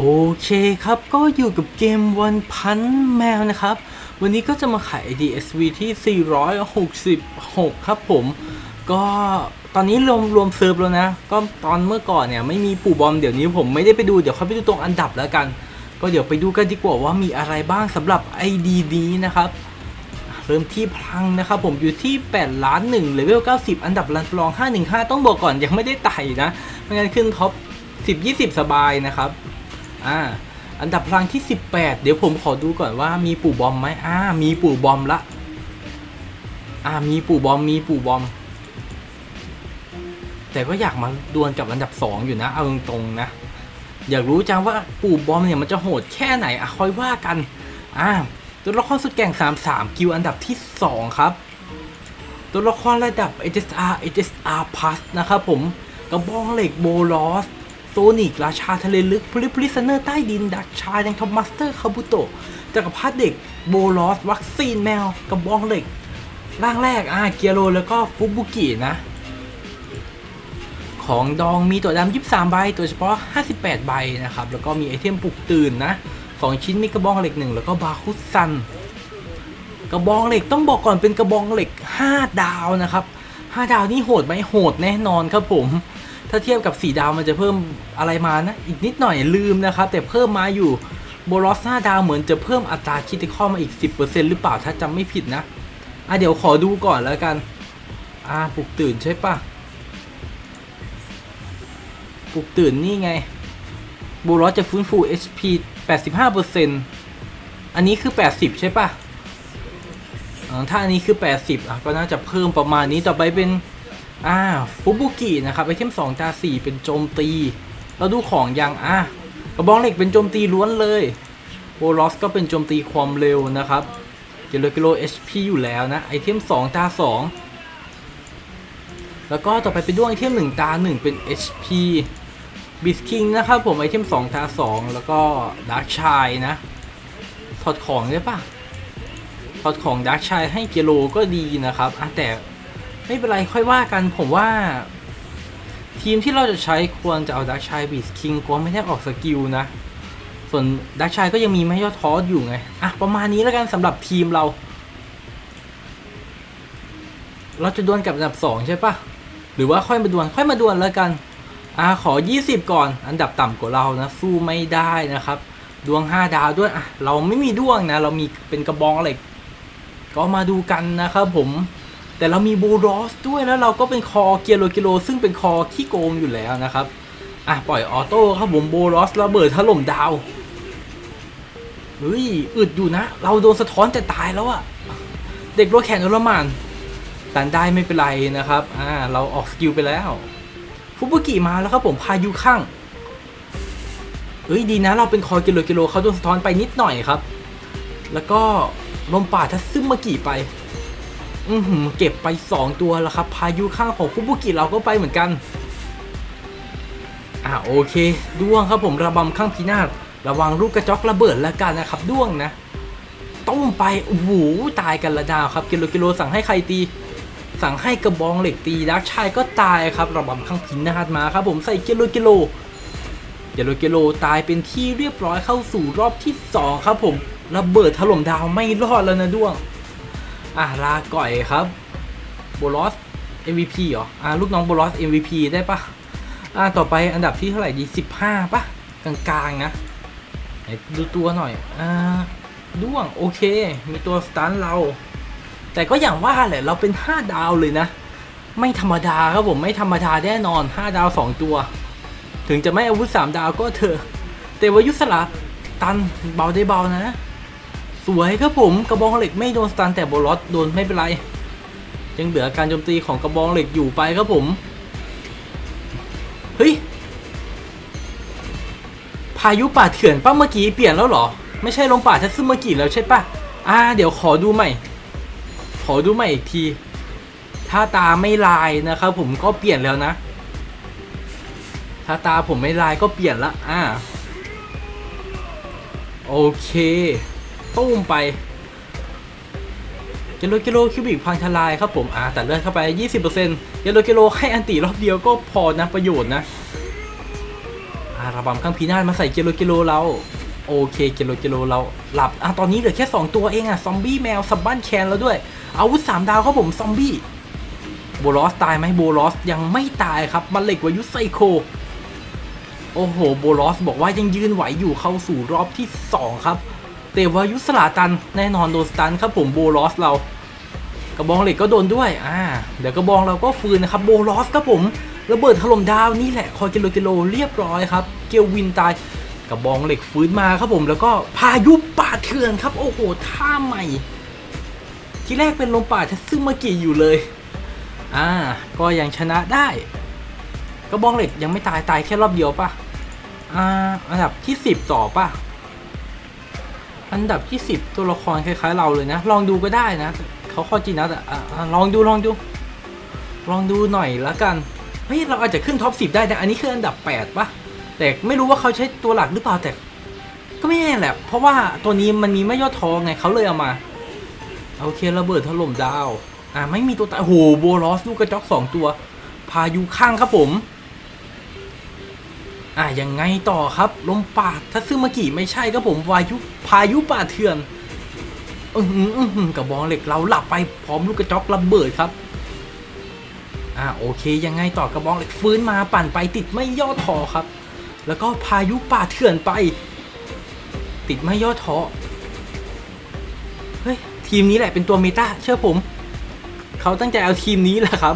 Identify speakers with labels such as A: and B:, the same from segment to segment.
A: โอเคครับก็อยู่กับเกมวันพันแมวนะครับ วันนี้ก็จะมาขาย DSV ที่ 466 ครับผม ก็ตอนนี้รวมรวมเซิร์ฟแล้วนะ ก็ตอนเมื่อก่อนเนี่ยไม่มีปู่บอมเดี๋ยวนี้ผมไม่ได้ไปดูเดี๋ยวเขาไปดูตรงอันดับแล้วกัน ก็เดี๋ยวไปดูกันดีกว่าว่ามีอะไรบ้างสำหรับ ID นี้นะครับ เริ่มที่พลังนะครับผมอยู่ที่8ล้าน1เลเวล90 อันดับรันรอง 515 ต้องบอกก่อนยังไม่ได้ไต่นะไม่งั้นขึ้นท็อป10 20 สบายนะครับ อ่า อันดับพลังที่ 18 เดี๋ยวผมขอดูก่อนว่ามีปู่บอมไหมอ่า มีปู่บอมละ อ่า มีปู่บอม มีปู่บอม แต่ก็อยากมาดวลกับอันดับ 2 อยู่นะ เอาตรงๆนะ อยากรู้จังว่าปู่บอมเนี่ยมันจะโหดแค่ไหนอะคอยว่ากัน อ่า ตัวละครสุดแก่ง 33 กิวอันดับที่ 2 ครับ ตัวละครระดับ HSR HSR Plus นะครับผม กระบองเหล็กโบลอส นิกราชาทะเลลึกพลิพลิสเนอร์ใต้ดิน ดักชายยังทอมมาสเตอร์คาบุโตะจักรพรรดิเด็กโบลอส วัคซีนแมวกระบองเหล็ก ร่างแรกอ่าเกียโรแล้วก็ฟุบุกินะ ของดองมีตัวดำ23 ใบ ตัวเฉพาะ 58 ใบนะครับ แล้วก็มีไอเทมปลุกตื่นนะสองชิ้นมีกระบองเหล็กหนึ่งแล้วก็บาคุซัน กระบองเหล็กต้องบอกก่อนเป็นกระบองเหล็ก 5 ดาวนะครับ 5 ดาวนี่โหดไหมโหดแน่นอนครับผม ถ้าเทียบกับ4ดาวมันจะเพิ่มอะไรมานะ อีกนิดหน่อยลืมนะครับ แต่เพิ่มมาอยู่โบลอส5ดาวเหมือนจะเพิ่มอัตราคิดข้อมาอีก 10%หรือเปล่าถ้าจำไม่ผิดนะอะเดี๋ยวขอดูก่อนแล้วกัน อ่าปลุกตื่นใช่ปะปลุกตื่นนี่ไงโบลอสจะฟื้นฟู HP 85%อันนี้คือ 80 ใช่ปะถ้าอันนี้คือ 80อะก็น่าจะเพิ่มประมาณนี้ต่อไปเป็น อ่าฟุบุกินะครับไอเทม2ตา4เป็นโจมตี เราดูของย่างอะกระบองเหล็กเป็นโจมตีล้วนเลยโบลอสก็เป็นโจมตีความเร็วนะครับกิโลกิโล HP อยู่แล้วนะไอเทม2ตา2 แล้วก็ต่อไปเป็นด้วงไอเทม1ตา 1 เป็น HP บิสคิงนะครับผมไอเทม2ตา 2 แล้วก็ดาร์กชายนะ ถอดของได้ปะถอดของดาร์กชายให้เกโลก็ดีนะครับอะแต่ ไม่เป็นไรค่อยว่ากันผมว่า ทีมที่เราจะใช้ควรจะเอาดักชายบีสคิงกลัวไม่ได้ออกสกิลนะ ส่วนดักชายก็ยังมีไม่ยอดทอสอยู่ไง อะ ประมาณนี้แล้วกันสำหรับทีมเรา เราจะดวลกับอันดับ 2 ใช่ปะหรือว่าค่อยมาดวลค่อยมาดวลแล้วกันอะขอ 20 ก่อน อันดับต่ำกว่าเรานะ สู้ไม่ได้นะครับ ดวง 5 ดาวด้วยอะเราไม่มีดวงนะ เรามีเป็นกระบองเหล็ก ก็มาดูกันนะครับผม แต่เรามีบูรอสด้วยแล้วเราก็เป็นคอเกียร์โลกิโล ซึ่งเป็นคอขี้โกงอยู่แล้วนะครับ อะ ปล่อยออโต้ครับผมโบรอสระเบิดถล่มดาวเฮ้ยอึดอยู่นะ เราโดนสะท้อนแต่ตายแล้วอะเด็กรถแข่งอลมานตันได้ไม่เป็นไรนะครับอ่าเราออกสกิลไปแล้วฟุบุกิมาแล้วครับผมพายุข้างเฮ้ยดีนะเราเป็นคอเกียร์โลกิโลเขาโดนสะท้อนไปนิดหน่อยครับ แล้วก็ลมป่าทัซึมมากิไป อือหือเก็บไป 2 ตัวแล้วครับ พายุข้างของฟุบุกิเราก็ไปเหมือนกัน อ่าโอเค ด้วงครับผมระบำข้างพินาศระวังลูกกระจอกระเบิดแล้วกันนะครับ ด้วงนะต้มไปโอ้โหตายกันละดาวครับ กิโลกิโลสั่งให้ใครตี สั่งให้กระบองเหล็กตีดักชายก็ตายครับ ระบำข้างพินาศมาครับ ผมใส่กิโลกิโลกิโลกิโลตายเป็นที่เรียบร้อยเข้าสู่รอบที่สองครับผม ระเบิดถล่มดาวไม่รอดแล้วนะด้วง อะลาก่อยครับโบลอส MVP เหรอ อะลูกน้องโบลอส MVP ได้ปะอะต่อไปอันดับที่เท่าไหร่ดี 15ปะกลางๆนะไหนดูตัวหน่อย อ่าด้วงโอเค มีตัวสตันเรา แต่ก็อย่างว่าแหละเราเป็น 5 ดาวเลยนะ ไม่ธรรมดาครับผมไม่ธรรมดาแน่นอน 5 ดาว 2 ตัว ถึงจะไม่อาวุธ 3 ดาวก็เถอะแต่วายุสลัดตันเบาได้เบานะ สวยครับผมกระบองเหล็กไม่โดนสตันแต่โบลอสโดนไม่เป็นไร ยังเหลือการโจมตีของกระบองเหล็กอยู่ไปครับผม เฮ้ย พายุป่าเถื่อนป้าเมื่อกี้เปลี่ยนแล้วเหรอ ไม่ใช่ลมป่าทัตซึเมื่อกี้แล้วใช่ปะอ่าเดี๋ยวขอดูใหม่ ขอดูใหม่อีกที ถ้าตาไม่ลายนะครับผมก็เปลี่ยนแล้วนะ ถ้าตาผมไม่ลายก็เปลี่ยนละอ่าโอเค ตุ้มไปกิโลกิโลคิวบิกพังทลายครับผมอ่าแต่เลือดเข้าไป 20%กิโลกิโลให้อันติรอบเดียวก็พอนะประโยชน์นะอ่าระบำข้างพีนาศมาใส่กิโลกิโลเราโอเคกิโลกิโลเราหลับอะตอนนี้เหลือแค่ 2 ตัวเองอะซอมบี้แมวสับบ้านแคนแล้วด้วย อาวุธสามดาวครับผมซอมบี้โบลอสตายไหมโบลอสยังไม่ตายครับมันเหล็กวายุไซโค โอ้โหโบลอสบอกว่ายังยืนไหวอยู่เข้าสู่รอบที่ 2 ครับ ตวายุสลาตันแน่นอนโดนสตันครับผมโบลอสเรา กระบองเหล็กก็โดนด้วยอ่าเดี๋ยวกระบองเราก็ฟืนนะครับโบลอสครับผมระเบิดถล่มดาวนี่แหละคอยกิโลกิโลเรียบร้อยครับ เกลวินตายกระบองเหล็กฟื้นมาครับผมแล้วก็พายุป่าเถื่อนครับ โอ้โหท่าใหม่ ที่แรกเป็นลมป่าทัซึมากิอยู่เลยอ่าก็ยังชนะได้ กระบองเหล็กยังไม่ตายตายแค่รอบเดียวปะอ่าอันดับที่สิบต่อปะ อันดับที่สิบตัวละครคล้ายๆ เราเลยนะ ลองดูก็ได้นะเขาข้อจีนัดอะอะอ่ลองดูลองดู ลองดูหน่อยละกันเฮ้ยเราอาจจะขึ้นท็อปสิบได้แต่อันนี้คืออันดับแปดปะแต่ไม่รู้ว่าเขาใช้ตัวหลักหรือเปล่าแต่ ก็ไม่แน่แหละ เพราะว่าตัวนี้มันมีไม่ยอดทองไงเขาเลยเอามาโอเคระเบิดถล่มดาว อ่าไม่มีตัวตายโอ้โหโบลอสลูกกระจอกสองตัว พายุข้างครับผม อ่ายังไงต่อครับ ลมปาดถ้าซึมากิไม่ใช่ครับผมวายุพายุป่าเถื่อนอือหืออือหือกระบองเหล็กเราหลับไปพร้อมลูกกระจอกระเบิดครับอ่าโอเคยังไงต่อกระบองเหล็กฟื้นมาปั่นไปติดไม่ย่อท้อครับ แล้วก็พายุป่าเถื่อนไป ติดไม่ย่อท้อเฮ้ยทีมนี้แหละเป็นตัวเมตาเชื่อผมเขาตั้งใจเอาทีมนี้แหละครับ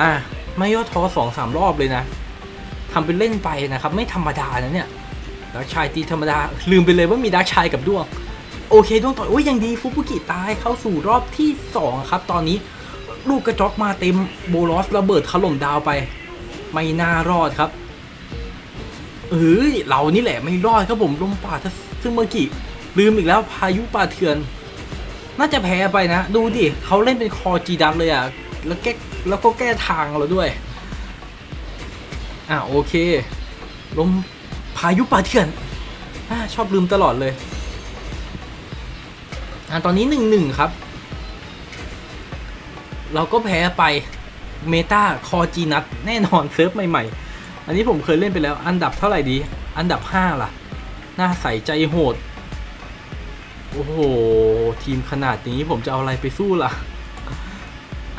A: อ่าไม่ย่อท้อสองสามรอบเลยนะ ทำเป็นเล่นไปนะครับ ไม่ธรรมดานะเนี่ยดาร์ชายตีธรรมดา ลืมไปเลยว่ามีดาร์ชายกับด้วง โอเคด้วงต่อยโอ้ยยังดีฟุกุกิตายเข้าสู่รอบที่สองครับ ตอนนี้ลูกกระจอกมาเต็มโบลอสระเบิดถล่มดาวไป ไม่น่ารอดครับเอ้ยเรานี่แหละไม่รอดครับผมลมป่าทัซึ่งเมื่อกี้ลืมอีกแล้วพายุป่าเถื่อน น่าจะแพ้ไปนะ ดูดิเขาเล่นเป็นคอจีดันเลยอะแล้วแก้แล้วก็แก้ทางเราด้วย อะโอเค ลมพายุป่าเถื่อนอชอบลืมตลอดเลย อะตอนนี้หนึ่งหนึ่งครับ เราก็แพ้ไปเมตาคอจีนัทแน่นอนเซิร์ฟใหม่ ๆ อันนี้ผมเคยเล่นไปแล้ว อันดับเท่าไหร่ดี อันดับ 5 ล่ะ น่าใส่ใจโหด โอ้โห ทีมขนาดนี้ผมจะเอาอะไรไปสู้ล่ะ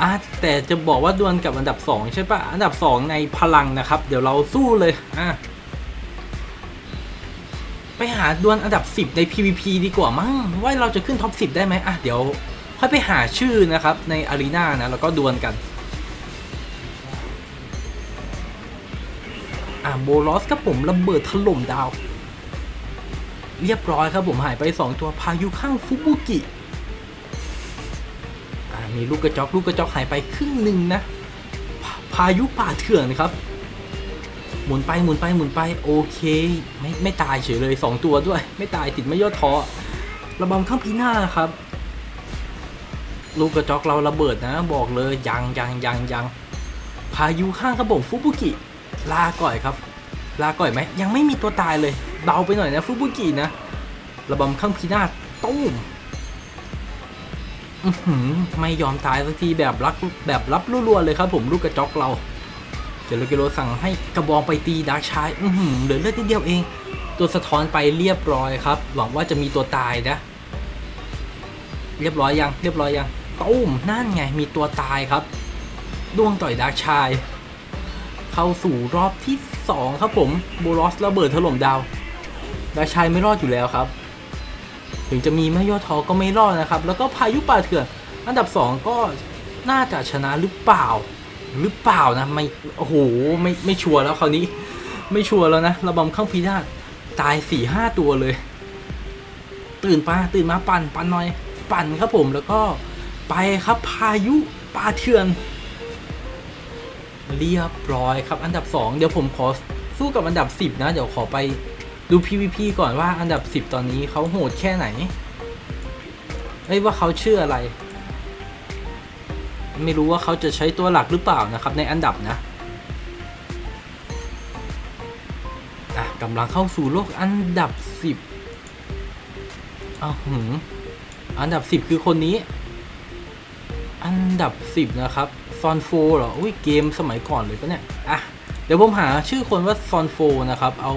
A: อะแต่จะบอกว่าดวลกับอันดับ 2 ใช่ปะอันดับ 2 ในพลังนะครับ เดี๋ยวเราสู้เลยอะไปหาดวลอันดับ 10 ใน PVP ดีกว่ามั้งว่าเราจะขึ้นท็อป 10 ได้ไหมอะเดี๋ยวค่อยไปหาชื่อนะครับในอารีนานะแล้วก็ดวลกันอะโบลอสกับผมระเบิดถล่มดาว เรียบร้อยครับผมหายไป 2 ตัวพายุข้างฟุบุกิ อ่ลูกกระจอกลูกกระจอกหายไปครึ่งหนึ่งนะพาพายุป่าเถื่อนครับ หมุนไปหมุนไปหมุนไปโอเค ไม่ไม่ตายเฉยเลย 2 ตัวด้วย ไม่ตายติดไม่ย่อท้อระบำข้างพีหน้าครับ ลูกกระจอกเราระเบิดนะ บอกเลยยังยังยังยังพายุข้างครับผมฟุบุกิ ลาก่อยครับ ลาก่อยไหมยังไม่มีตัวตายเลยเบาไปหน่อยนะฟุบุกินะระบำข้างพีหน้าตุ้ม ไม่ยอมตายสักทีแบบรักแบบรับรัวๆเลยครับผมลูกกระจอกเรา เจโรเกโรสั่งให้กระบองไปตีดาร์กชายอื้อหือเหลือเลือดนิดเดียวเอง ตัวสะท้อนไปเรียบร้อยครับ หวังว่าจะมีตัวตายนะ เรียบร้อยยัง เรียบร้อยยังตุ้มนั่นไงมีตัวตายครับดวงต่อยดาร์กชาย เข้าสู่รอบที่ 2 ครับผมโบลอสระเบิดถล่มดาวดาร์กชายไม่รอดอยู่แล้วครับ ถึงจะมีไม่ย่อท้อก็ไม่รอดนะครับ แล้วก็พายุป่าเถื่อนอันดับ 2 ก็น่าจะชนะหรือเปล่า หรือเปล่านะไม่โอ้โหไม่ไม่ชัวร์แล้วคราวนี้ ไม่ชัวร์แล้วนะระบำข้างพีนาศตาย4ี่ห้าตัวเลย ตื่นมาตื่นมาปั่นปั่นหน่อย ปั่นครับผมแล้วก็ไปครับพายุป่าเถื่อน เรียบร้อยครับอันดับ 2 เดี๋ยวผมขอสู้กับอันดับ 10 นะ เดี๋ยวขอไป ดู PVP ก่อนว่าอันดับ 10 ตอนนี้เขาโหดแค่ไหนเอ้ยว่าเขาชื่ออะไร ไม่รู้ว่าเขาจะใช้ตัวหลักหรือเปล่านะครับ ในอันดับนะอะกำลังเข้าสู่โลกอันดับ 10อ้าวหืมอันดับ 10 คือคนนี้ อันดับ 10 นะครับซอนโฟเหรอ อุ้ยเกมสมัยก่อนเลยปะเนี่ย อะ เดี๋ยวผมหาชื่อคนว่าซอนโฟนะครับ เอา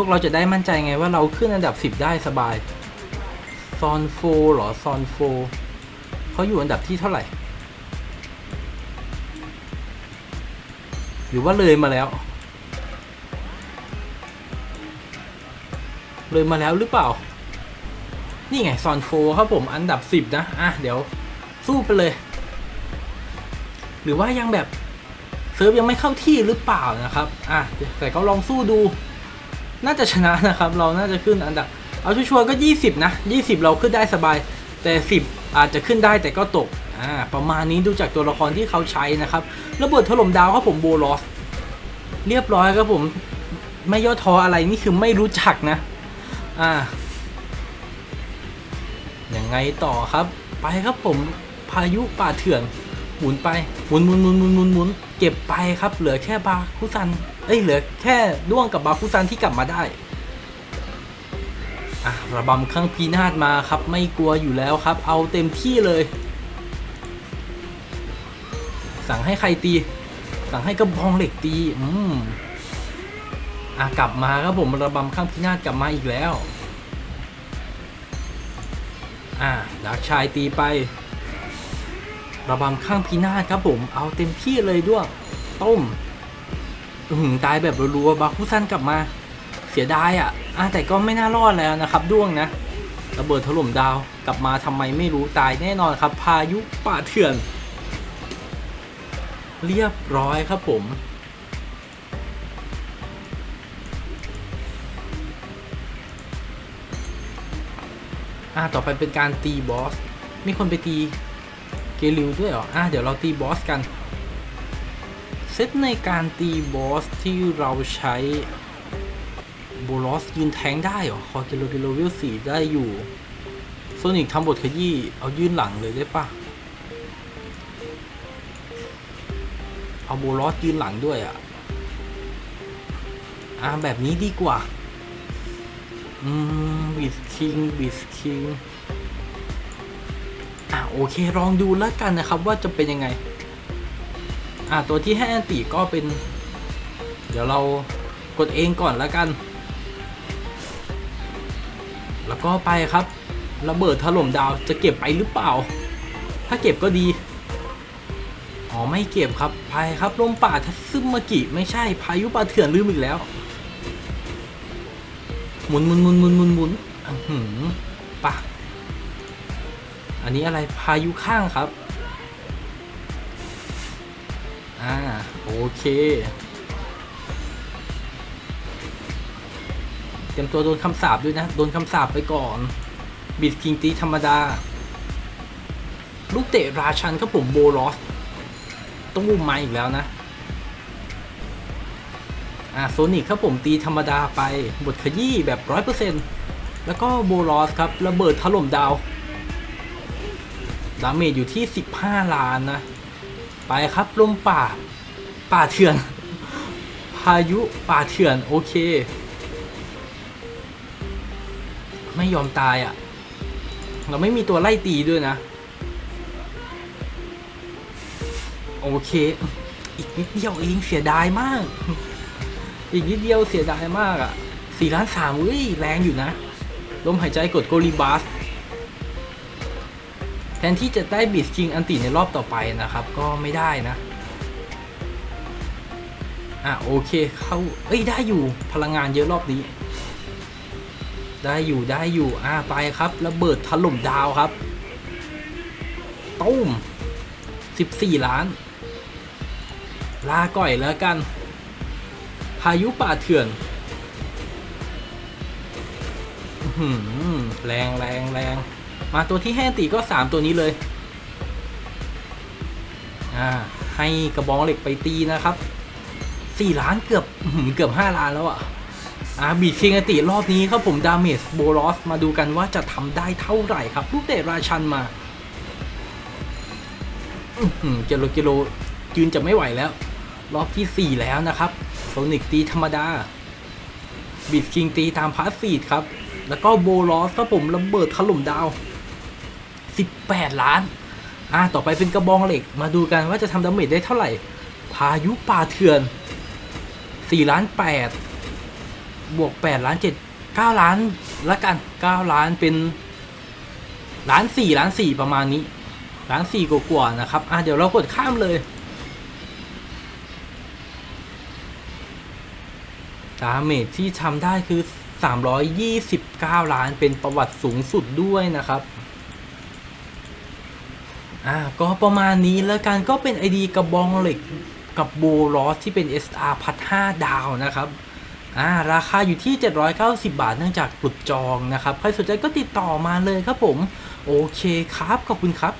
A: วกเราจะได้มั่นใจไงว่าเราขึ้นอันดับ 10 ได้สบายซอนโฟหรอซอนโฟเขาอยู่อันดับที่เท่าไหร่ หรือว่าเลยมาแล้ว เลยมาแล้วหรือเปล่า นี่ไงซอนโฟครับผมอันดับ 10 นะ อะ เดี๋ยวสู้ไปเลย หรือว่ายังแบบเซิร์ฟยังไม่เข้าที่หรือเปล่านะครับ อะแต่ก็ลองสู้ดู น่าจะชนะนะครับ เราน่าจะขึ้นอันดับ เอาชัวร์ๆก็ 20 นะ 20 เราขึ้นได้สบาย แต่ 10 อาจจะขึ้นได้แต่ก็ตกอ่าประมาณนี้ดูจากตัวละครที่เขาใช้นะครับ ระเบิดถล่มดาวครับผมโบลอสเรียบร้อยครับผมไม่ย่อท้ออะไรนี่คือไม่รู้จักนะ อ่ายังไงต่อครับ ไปครับผมพายุป่าเถื่อน หมุนไปหมุนหมุนหมุนหมุนหมุนหมุนเก็บไปครับ เหลือแค่บาคุซันเอ้ยเหลือแค่ด้วงกับบาคุซันที่กลับมาได้อะระบำข้างพีนาดมาครับ ไม่กลัวอยู่แล้วครับ เอาเต็มที่เลย สั่งให้ใครตี สั่งให้กระบองเหล็กตีอืมอะกลับมาครับผมระบำข้างพีนาดกลับมาอีกแล้ว อ่าดักชายตีไป ระบำข้างพีนาศครับผม เอาเต็มที่เลยด้วงต้มอือหือตายแบบรัวๆบาคุซันกลับมา เสียดายอะอะแต่ก็ไม่น่ารอดแล้วนะครับ ด้วงนะ ระเบิดถล่มดาวกลับมาทำไมไม่รู้ตายแน่นอนครับ พายุป่าเถื่อน เรียบร้อยครับผมอ่าต่อไปเป็นการตีบอส มีคนไปตี เกลิวด้วยเหรอ อ่าเดี๋ยวเราตีบอสกัน เซตในการตีบอสที่เราใช้โบลอสยืนแทงได้เหรอ คอเกโลเกโลวิลสี่ได้อยู่ โซนิกทำบทขยี้ เอายื่นหลังเลยได้ปะเอาโบลอสยืนหลังด้วยอะ อ่าแบบนี้ดีกว่า อืมบิสคิงบิสคิงอะ โอเคลองดูแล้วกันนะครับว่าจะเป็นยังไง อะตัวที่ให้อันติก็เป็น เดี๋ยวเรากดเองก่อนแล้วกัน แล้วก็ไปครับระเบิดถล่มดาวจะเก็บไปหรือเปล่า ถ้าเก็บก็ดี อ๋อไม่เก็บครับไปครับลมป่าทัซึมากิไม่ใช่พายุป่าเถื่อนลืมอีกแล้ว หมุนหมุนหมุนหมุนหมุนหมุนอือหือ อันนี้อะไรพายุข้างครับ อ่า โอเค เตรียมตัวโดนคำสาปด้วยนะ โดนคำสาปไปก่อน บิดคิงตีธรรมดา ลูกเตะราชันครับผมโบลอส ต้องมุมมาอีกแล้วนะ อ่าโซนิกครับผมตีธรรมดาไป บทขยี้แบบร้อยเปอร์เซ็นต์แล้วก็โบลอสครับ ระเบิดถล่มดาว ดาเมจอยู่ที่ 15 ล้านนะ ไปครับลมป่า ป่าเถื่อน พายุป่าเถื่อน โอเค ไม่ยอมตายอะ่ะ เราไม่มีตัวไล่ตีด้วยนะ โอเค อีกนิดเดียวเองเสียดายมาก อีกนิดเดียวเสียดายมากอะ่ะสี่ล้านสามเว้ยแรงอยู่นะ ลมหายใจกดโกลีบาส แทนที่จะได้บิสคิงอันติในรอบต่อไปนะครับ ก็ไม่ได้นะ อะโอเคเข้าเอ้ยได้อยู่พลังงานเยอะรอบนี้ ได้อยู่ได้อยู่อะไปครับระเบิดถล่มดาวครับตุ้ม14 ล้าน ลาก่อยแล้วกัน พายุป่าเถื่อนแรงแรงแรง มาตัวที่แห้ตีก็ 3 ตัวนี้เลยอ่าให้กระบองเหล็กไปตีนะครับ 4 ล้านเกือบเกือบ 5 ล้านแล้วอะอ่าบีดคิงอติรอบนี้ครับผมดาเมจโบลอสมาดูกันว่าจะทำได้เท่าไหร่ครับ ลูกเตะราชันมาอื้อหือเกโลเกโลยืนจะไม่ไหวแล้ว รอบที่ 4 แล้วนะครับโซนิกตีธรรมดาบิดคิงตีตามพาสซีดครับ แล้วก็โบลอสครับผมระเบิดถล่มดาว 8 ล้าน อ่าต่อไปเป็นกระบองเหล็กมาดูกันว่าจะทำดาเมจได้เท่าไหร่ พายุป่าเถื่อนสี่ล้านแปดบวกแปดล้านเจ็ดเก้าล้านละกันเก้าล้านเป็นล้านสี่ล้านสี่ประมาณนี้ล้านสี่กว่าๆนะครับ อะเดี๋ยวเรากดข้ามเลยดาเมจที่ทำได้คือ 329 ล้านเป็นประวัติสูงสุดด้วยนะครับ อ่าก็ประมาณนี้แล้วกันก็เป็น ID กระบองเหล็กกับโบลอสที่เป็น SR พัด5ดาวนะครับอ่าราคาอยู่ที่ 790 บาทเนื่องจากปลุดจองนะครับ ใครสนใจก็ติดต่อมาเลยครับผม โอเคครับ ขอบคุณครับ